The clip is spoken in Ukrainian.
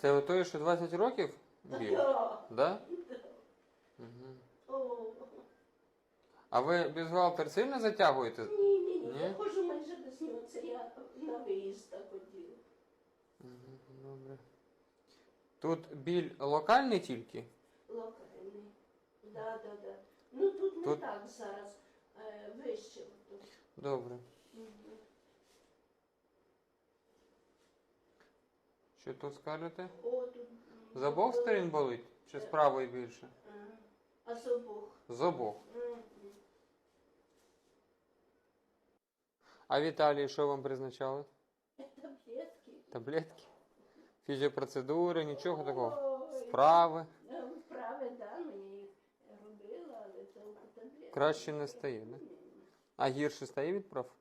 Це ото, що 20 років біль? Да. Да? Угу. А ви бюстгальтер сильно затягуєте? ні, ні, ні. Я ходжу майже без нього. Це я на виїзд так ходила. Мгм, Добре. Тут біль локальний тільки? Локальний. Да, да, да. Ну тут не так зараз. Е, вище тут. Добре. Що тут скажете? Тут. З обох сторін болить? Чи з правої більше? е, А з обох. З обох. А в Італії що вам призначали? Таблетки. Таблетки? Фізіопроцедури, нічого такого? Ой. Вправи? Е, да, мені робила, але це таблетки. Краще не стає, да? А гірше стає від прав?